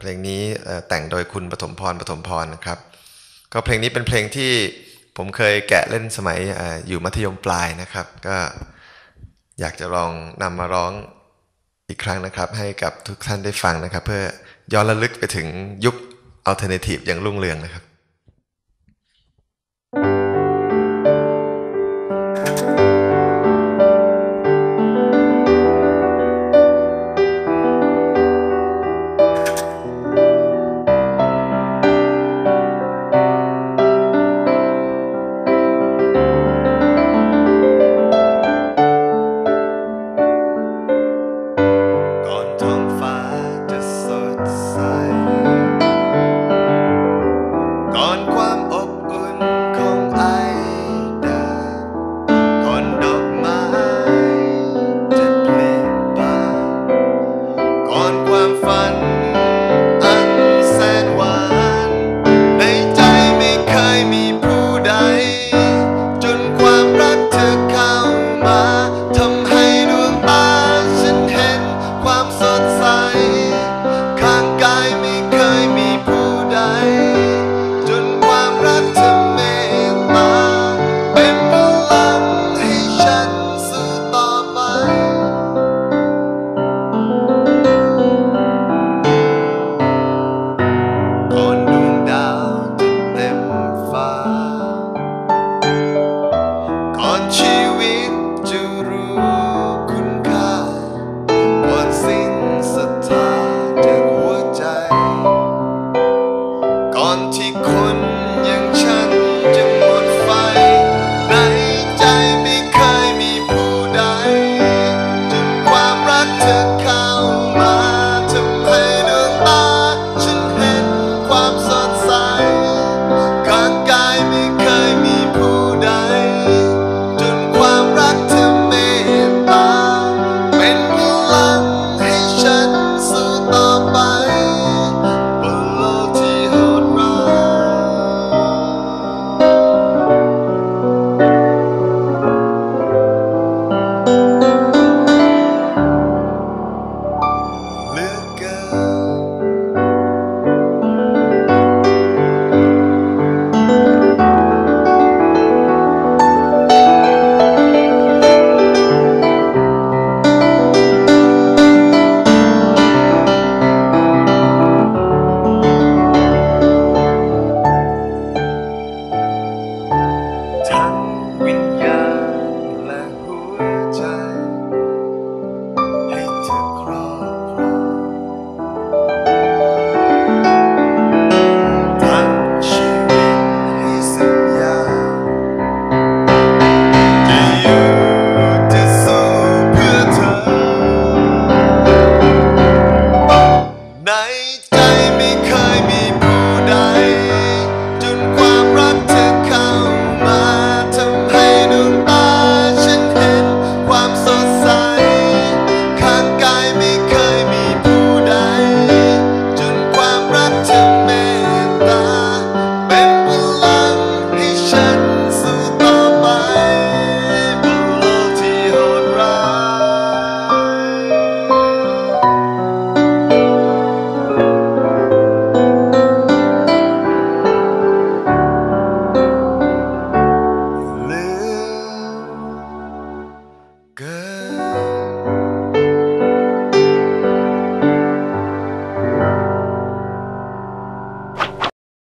เพลงนี้แต่งโดยคุณปฐมพรปฐมพรนะครับ ก็เพลงนี้เป็นเพลงที่ผมเคยแกะเล่นสมัยอยู่มัธยมปลายนะครับ ก็อยากจะลองนำมาร้องอีกครั้งนะครับ ให้กับทุกท่านได้ฟังนะครับ เพื่อย้อนระลึกไปถึงยุคอัลเทอร์เนทีฟอย่างรุ่งเรืองนะครับ thank you Party